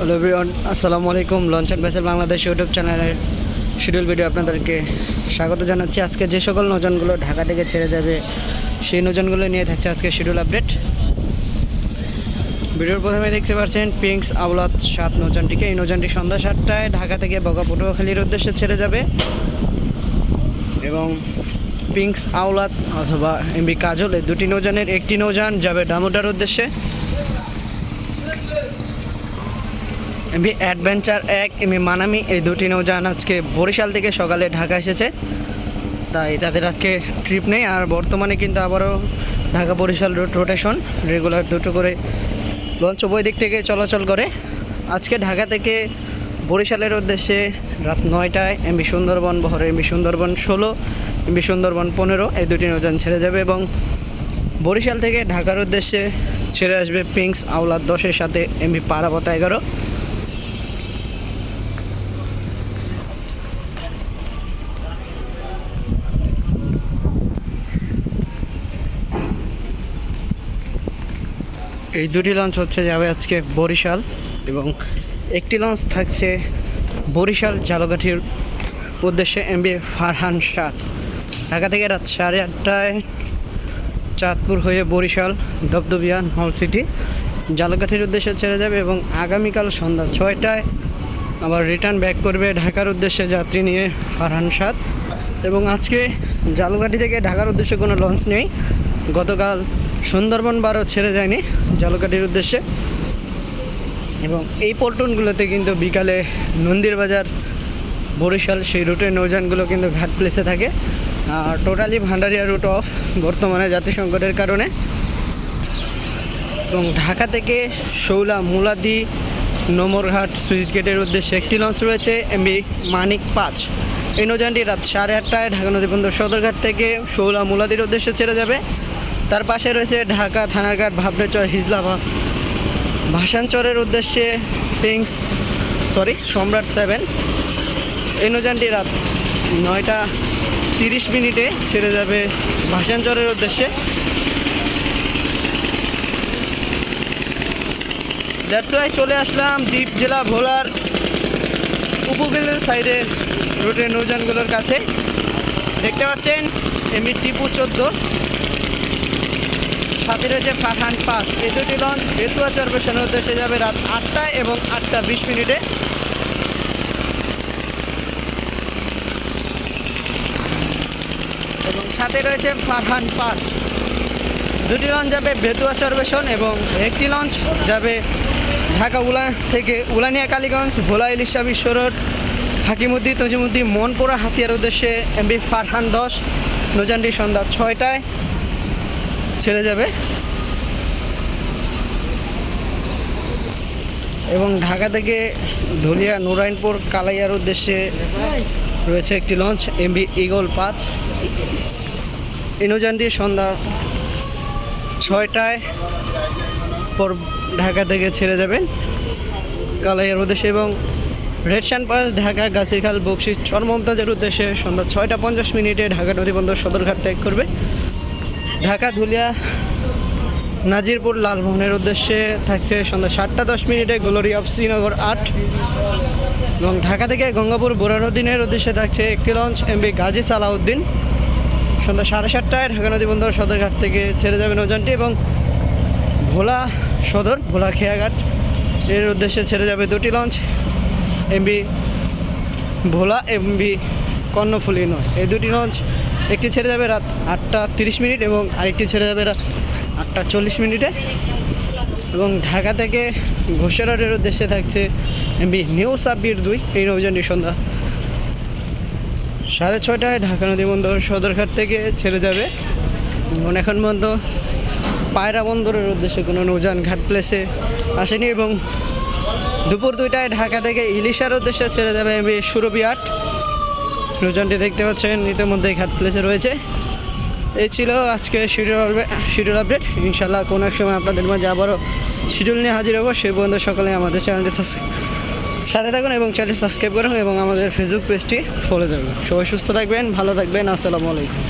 Hello আসসালামু আলাইকুম launch and Bangladesh YouTube চ্যানেলের শিডিউল ভিডিও আপনাদেরকে স্বাগত জানাচ্ছি। আজকে যে সকল নজনগুলো ঢাকা থেকে ছেড়ে যাবে, সেই নজনগুলো নিয়ে থাকছে আজকে শিডিউল আপডেট ভিডিওর প্রথমে দেখতে পাচ্ছেন পিঙ্কস আওলাদ সাত নৌযানটিকে এই নৌযানটি সন্ধ্যা সাতটায় ঢাকা থেকে বগা পটুয়াখালীর উদ্দেশ্যে ছেড়ে যাবে। এবং পিঙ্কস আওলাদ অথবা এমবি কাজল এই দুটি নৌযানের একটি নৌযান যাবে ডামুডার উদ্দেশ্যে। এমবি অ্যাডভেঞ্চার এক এমবি মানামি, এই দুটি নৌযান আজকে বরিশাল থেকে সকালে ঢাকা এসেছে। তাই তাদের আজকে ট্রিপ নেই, আর বর্তমানে কিন্তু আবারও Dhaka Barishal route rotation, regular দুটো করে লঞ্চ উভয় দিক থেকে চলাচল করে। আজকে ঢাকা থেকে বরিশালের উদ্দেশ্যে রাত নয়টায় এমবি সুন্দরবন, বহরে এমবি সুন্দরবন ষোলো এমবি সুন্দরবন পনেরো, এই দুটি নৌযান ছেড়ে যাবে এবং বরিশাল থেকে ঢাকার উদ্দেশ্যে ছেড়ে আসবে পিঙ্কস আওলাদ দশের সাথে এমবি পারাবতা এগারো। এই দুটি লঞ্চ হচ্ছে যাবে আজকে বরিশাল এবং একটি লঞ্চ থাকছে বরিশাল জালকাঠির উদ্দেশ্যে এমবি ফারহান সাত ঢাকা থেকে রাত সাড়ে আটটায় চাঁদপুর হয়ে বরিশাল দবদবিয়া হল সিটি জালকাঠির উদ্দেশ্যে ছেড়ে যাবে এবং আগামীকাল সন্ধ্যা ছয়টায় আবার রিটার্ন ব্যাক করবে ঢাকার উদ্দেশ্যে যাত্রী নিয়ে ফারহান সাত এবং আজকে জালকাঠি থেকে ঢাকার উদ্দেশ্যে কোনো লঞ্চ নেই। গতকাল সুন্দরবন বারও ছেড়ে যায়নি জালকাঠির উদ্দেশ্যে। এবং এই পল্টনগুলোতে কিন্তু বিকালে নন্দীর বাজার, বরিশাল সেই রুটের নৌযানগুলো কিন্তু ঘাট প্লেসে থাকে। টোটালি ভান্ডারিয়া রুট অফ বর্তমানে জাতি সংকটের কারণে। এবং ঢাকা থেকে শৌলা, মুলাদি, নোমরঘাট, সুইচ গেটের উদ্দেশ্যে একটি লঞ্চ রয়েছে এমবি মানিক পাঁচ। এই নৌযানটি রাত সাড়ে আটটায় ঢাকা নদী বন্দর সদরঘাট থেকে শৌলা, মুলাদির উদ্দেশ্যে ছেড়ে যাবে। তার পাশে রয়েছে ঢাকা থানারঘাট ভাবনেচর হিজলাভা। ভাসানচরের উদ্দেশ্যে পিংস, সরি, সম্রাট সেভেন। এই নৌযানটি রাত নয়টা তিরিশ মিনিটে ছেড়ে যাবে ভাসানচরের উদ্দেশ্যে। দ্যাটস চলে আসলাম দ্বীপ জেলা ভোলার উপকূলের সাইডে রোডের নৌযানগুলোর কাছে। দেখতে পাচ্ছেন, এমনি টিপু চোদ্দ। সাথে রয়েছে ফারহান পাঁচ। এই দুটি লঞ্চ বেতুয়া চরবেশনের উদ্দেশ্যে যাবে রাত আটটায় এবং আটটা বিশ মিনিটে। এবং সাথে রয়েছে ফারহান পাঁচ। দুটি লঞ্চ যাবে বেতুয়া চরবেশন এবং একটি লঞ্চ যাবে ঢাকা উলা থেকে উলানিয়া কালীগঞ্জ, ভোলা ইলিশা বিশ্ব রোড হাকিমুদ্দি তজিমুদ্দি মনপুরা হাতিয়ার উদ্দেশ্যে এমবি ফারহান দশ নৌযানটি সন্ধ্যা ছয়টায়। ছেড়ে যাবে। এবং ঢাকা থেকে ধুলিয়া নুরাইনপুর কালাইয়ার উদ্দেশ্যে রয়েছে একটি লঞ্চ এমবি ইগল পাঁচ এই নৌযানটি সন্ধ্যা ছয়টায় পর ঢাকা থেকে ছেড়ে যাবেন কালাইয়ার উদ্দেশ্যে এবং রেড শান পাস ঢাকা গাছিখাল বকশি চরমমতাজের উদ্দেশ্যে সন্ধ্যা ছয়টা পঞ্চাশ মিনিটে ঢাকা নদীবন্দর সদরঘাট ত্যাগ করবে। ঢাকা ধুলিয়া, নাজিরপুর লালমোহনের উদ্দেশ্যে থাকছে সন্ধ্যা সাতটা দশ মিনিটে গ্লোরি অফ শ্রীনগর আট এবং ঢাকা থেকে গঙ্গাপুর বোরানুদ্দিনের উদ্দেশ্যে থাকছে একটি লঞ্চ, এমবি গাজী সালাউদ্দিন। সন্ধ্যা সাড়ে সাতটায় ঢাকা নদী বন্দর সদরঘাট থেকে ছেড়ে যাবে নৌযানটি এবং ভোলা সদর, ভোলা খেয়াঘাট এর উদ্দেশ্যে ছেড়ে যাবে দুটি launch, MB Bhola, MB Karnaphuli নয়। এই দুটি লঞ্চ একটি ছেড়ে যাবে রাত আটটা তিরিশ মিনিট এবং আরেকটি ছেড়ে যাবে রাত আটটা চল্লিশ মিনিটে। এবং ঢাকা থেকে ঘোষেরাটের উদ্দেশ্যে থাকছে এমবি নিউ সাব্বির দুই। এই নৌযানটি সন্ধ্যা সাড়ে ছয়টায় ঢাকা নদী বন্দর সদরঘাট থেকে ছেড়ে যাবে। এবং এখন পর্যন্ত পায়রা বন্দরের উদ্দেশ্যে কোনো নৌযান ঘাট প্লেসে আসেনি এবং দুপুর দুইটায় ঢাকা থেকে ইলিশার উদ্দেশ্যে ছেড়ে যাবে এমবি সুরভি আট। নৌযানটি দেখতে পাচ্ছেন ইতিমধ্যে ঘাট প্লেসে রয়েছে। এই ছিল আজকে শিডিউল শিডিউল আপডেট ইনশাল্লাহ কোনো এক সময় আপনাদের মাঝে আবারও শিডিউল নিয়ে হাজির হব। সেই পর্যন্ত সকালে আমাদের চ্যানেলটি সাথে থাকুন এবং চ্যানেলটি সাবস্ক্রাইব করুন এবং আমাদের ফেসবুক পেজটি ফলো করুন। সবাই সুস্থ থাকবেন, ভালো থাকবেন। আসসালামু আলাইকুম।